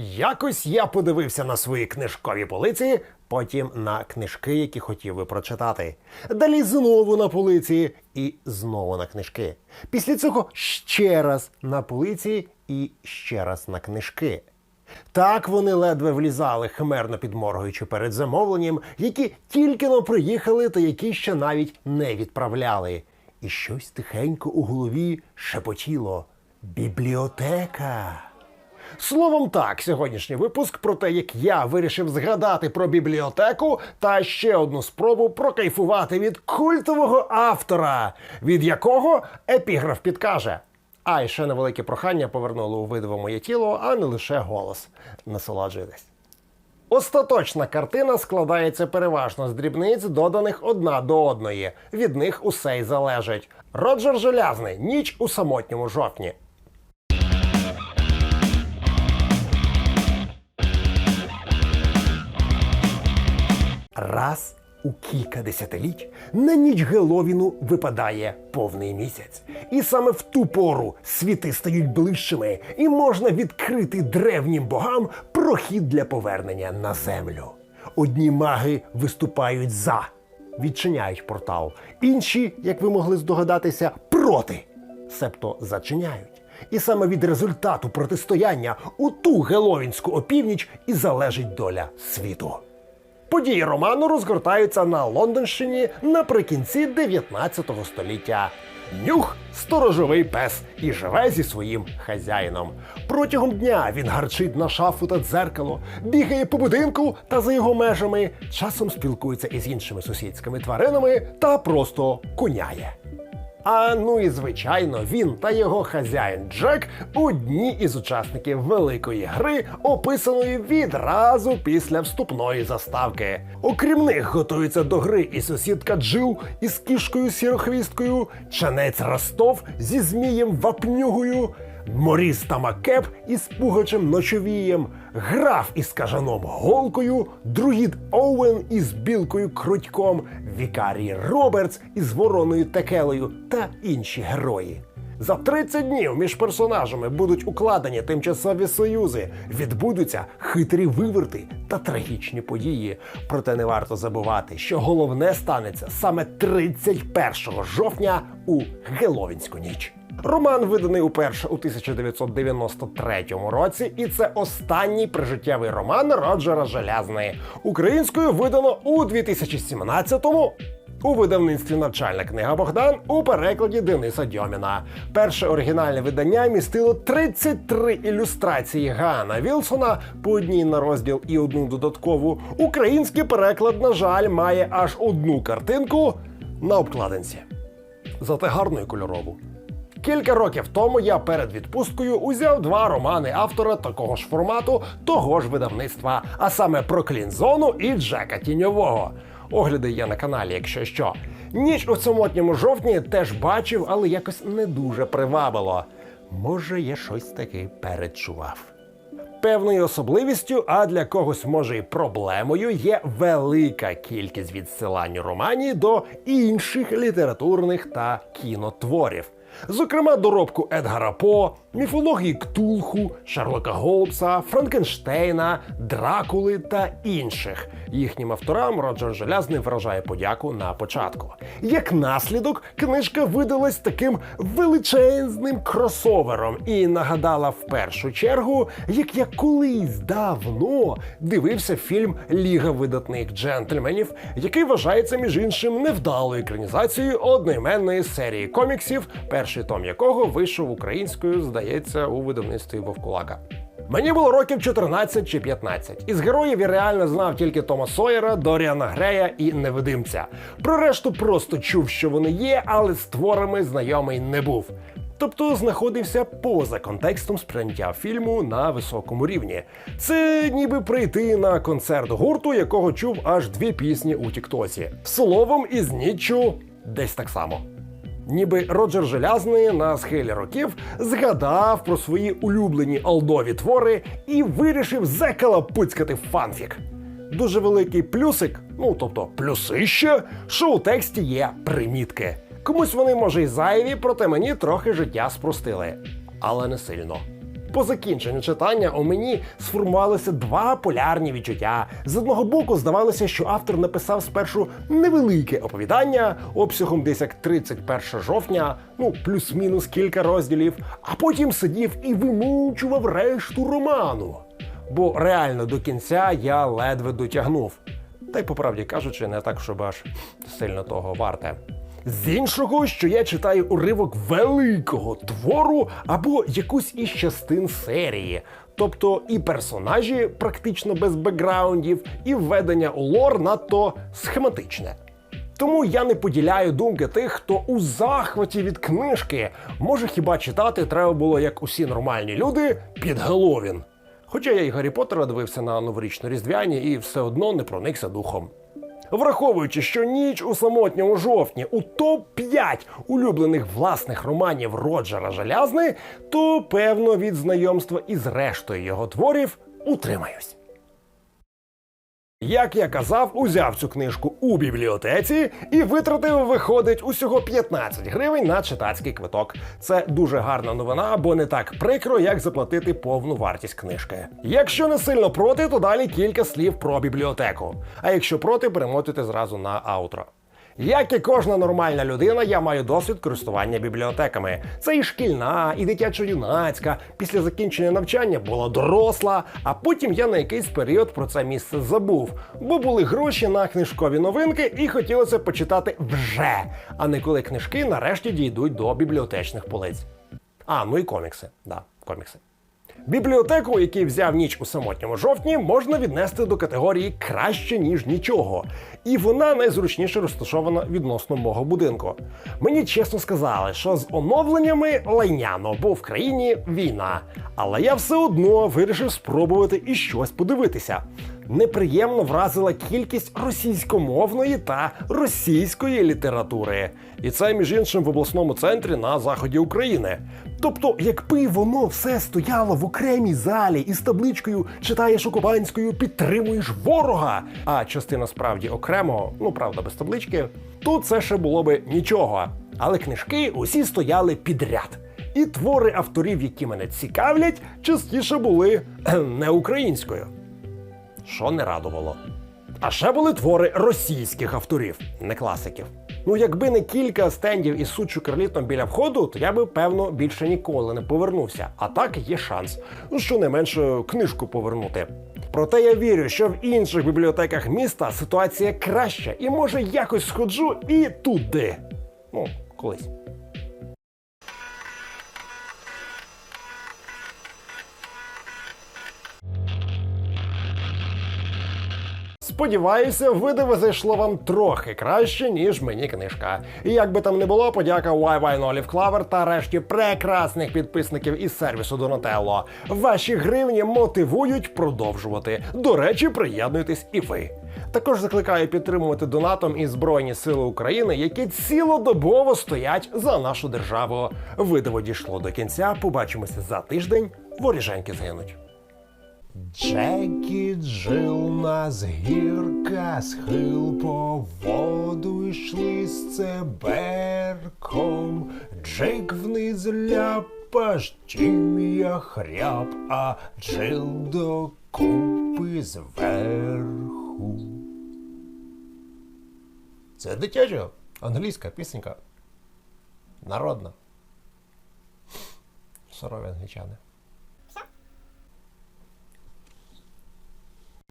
Якось я подивився на свої книжкові полиці, потім на книжки, які хотів би прочитати. Далі знову на полиці і знову на книжки. Після цього ще раз на полиці і ще раз на книжки. Так вони ледве влізали, химерно підморгуючи перед замовленням, які тільки но приїхали та які ще навіть не відправляли. І щось тихенько у голові шепотіло. Бібліотека. Словом, так, сьогоднішній випуск про те, як я вирішив згадати про бібліотеку та ще одну спробу прокайфувати від культового автора, від якого епіграф підкаже. А і ще невелике прохання повернуло у видиво моє тіло, а не лише голос. Насолоджуйтесь. Остаточна картина складається переважно з дрібниць, доданих одна до одної. Від них усе й залежить. Роджер Желязний. Ніч у самотньому жовтні. Раз у кілька десятиліть на ніч Геловіну випадає повний місяць. І саме в ту пору світи стають ближчими, і можна відкрити древнім богам прохід для повернення на землю. Одні маги виступають за, відчиняють портал, інші, як ви могли здогадатися, проти, себто зачиняють. І саме від результату протистояння у ту геловінську опівніч і залежить доля світу. Події роману розгортаються на Лондонщині наприкінці 19 століття. Нюх сторожовий пес і живе зі своїм хазяїном. Протягом дня він гарчить на шафу та дзеркало, бігає по будинку та за його межами, часом спілкується із іншими сусідськими тваринами та просто куняє. А ну і звичайно, він та його хазяїн Джек одні із учасників великої гри, описаної відразу після вступної заставки. Окрім них готуються до гри і сусідка Джил із кішкою сірохвісткою, чанець Ростов зі змієм вапнюгою. Моріс та Макеп із пугачем ночовієм, граф із кажаном голкою, друїд Оуен із білкою крутьком, вікарій Робертс із вороною Текелею та інші герої. За 30 днів між персонажами будуть укладені тимчасові союзи, відбудуться хитрі виверти та трагічні події. Проте не варто забувати, що головне станеться саме 31 жовтня у Геловінську ніч. Роман виданий уперше у 1993 році, і це останній прижиттєвий роман Роджера Желязної. Українською видано у 2017-му. У видавництві навчальна книга Богдан у перекладі Дениса Дьоміна. Перше оригінальне видання містило 33 ілюстрації Гана Вілсона по одній на розділ і одну додаткову. Український переклад, на жаль, має аж одну картинку на обкладинці. Зате гарну кольорову. Кілька років тому я перед відпусткою узяв два романи автора такого ж формату, того ж видавництва, а саме про Клінзону і Джека Тіньового. Огляди є на каналі, якщо що. Ніч у самотньому жовтні теж бачив, але якось не дуже привабило. Може, я щось таки передчував. Певною особливістю, а для когось може і проблемою, є велика кількість відсилань романі до інших літературних та кінотворів. Зокрема, доробку Едгара По, міфології Ктулху, Шерлока Голбса, Франкенштейна, Дракули та інших. Їхнім авторам Роджер Желязний вражає подяку на початку. Як наслідок, книжка видалась таким величезним кросовером і нагадала в першу чергу, як я колись давно дивився фільм Ліга видатних джентльменів, який вважається між іншим невдалою екранізацією одноіменної серії коміксів, перший том якого вийшов українською, здається, у видавництві Вовкулака. Мені було років 14 чи 15. Із героїв я реально знав тільки Тома Сойера, Доріана Грея і Невидимця. Про решту просто чув, що вони є, але з творами знайомий не був. Тобто знаходився поза контекстом сприйняття фільму на високому рівні. Це ніби прийти на концерт гурту, якого чув аж дві пісні у Тіктосі. Словом, із ніччю десь так само. Ніби Роджер Желязний на схилі років згадав про свої улюблені алдові твори і вирішив закалапуцькати фанфік. Дуже великий плюсик, ну тобто плюсище, що у тексті є примітки. Комусь вони може й зайві, проте мені трохи життя спростили. Але не сильно. По закінченню читання у мені сформувалися два полярні відчуття. З одного боку, здавалося, що автор написав спершу невелике оповідання обсягом десь як 31 жовтня, ну плюс-мінус кілька розділів, а потім сидів і вимучував решту роману. Бо реально до кінця я ледве дотягнув. Та й по правді кажучи, не так, щоб аж сильно того варте. З іншого, що я читаю уривок великого твору або якусь із частин серії, тобто і персонажі практично без бекграундів, і введення у лор надто схематичне. Тому я не поділяю думки тих, хто у захваті від книжки. Може хіба читати треба було, як усі нормальні люди, під Геловін. Хоча я і Гаррі Поттера дивився на новорічно-різдвяні і все одно не проникся духом. Враховуючи, що ніч у самотньому жовтні у топ-5 улюблених власних романів Роджера Желязни, то певно від знайомства із рештою його творів утримаюсь. Як я казав, узяв цю книжку у бібліотеці і витратив, виходить, усього 15 гривень на читацький квиток. Це дуже гарна новина, бо не так прикро, як заплатити повну вартість книжки. Якщо не сильно проти, то далі кілька слів про бібліотеку. А якщо проти, перемотуйте зразу на аутро. Як і кожна нормальна людина, я маю досвід користування бібліотеками. Це і шкільна, і дитячо-юнацька. Після закінчення навчання була доросла, а потім я на якийсь період про це місце забув, бо були гроші на книжкові новинки і хотілося почитати вже, а не коли книжки нарешті дійдуть до бібліотечних полиць. А, ну і комікси. Да, комікси. Бібліотеку, який взяв ніч у самотньому жовтні, можна віднести до категорії краще ніж нічого. І вона найзручніше розташована відносно мого будинку. Мені чесно сказали, що з оновленнями лайняно, бо в країні війна. Але я все одно вирішив спробувати і щось подивитися. Неприємно вразила кількість російськомовної та російської літератури. І це, між іншим, в обласному центрі на заході України. Тобто, якби воно все стояло в окремій залі із табличкою читаєш окупанською, підтримуєш ворога, а частина справді окремо, ну правда, без таблички, то це ще було би нічого. Але книжки усі стояли підряд. І твори авторів, які мене цікавлять, частіше були не українською що не радувало. А ще були твори російських авторів, не класиків. Ну, якби не кілька стендів із сучу карлітом біля входу, то я би, певно, більше ніколи не повернувся. А так є шанс, ну щонайменше книжку повернути. Проте я вірю, що в інших бібліотеках міста ситуація краща, і може якось сходжу і туди. Ну, колись. Сподіваюся, видиво зайшло вам трохи краще, ніж мені книжка. І як би там не було, подяка YY Olive Clover та решті прекрасних підписників із сервісу Donatello. Ваші гривні мотивують продовжувати. До речі, приєднуйтесь і ви. Також закликаю підтримувати донатом і Збройні Сили України, які цілодобово стоять за нашу державу. Видиво дійшло до кінця. Побачимося за тиждень. Воріженьки згинуть. Джекі Джил нас гірка, схил по воду йшли з цеберком. Джек вниз ляпаш, чим я хряб, а Джил докупи зверху. Це дитяча англійська пісенька. Народна. Сорові англічани.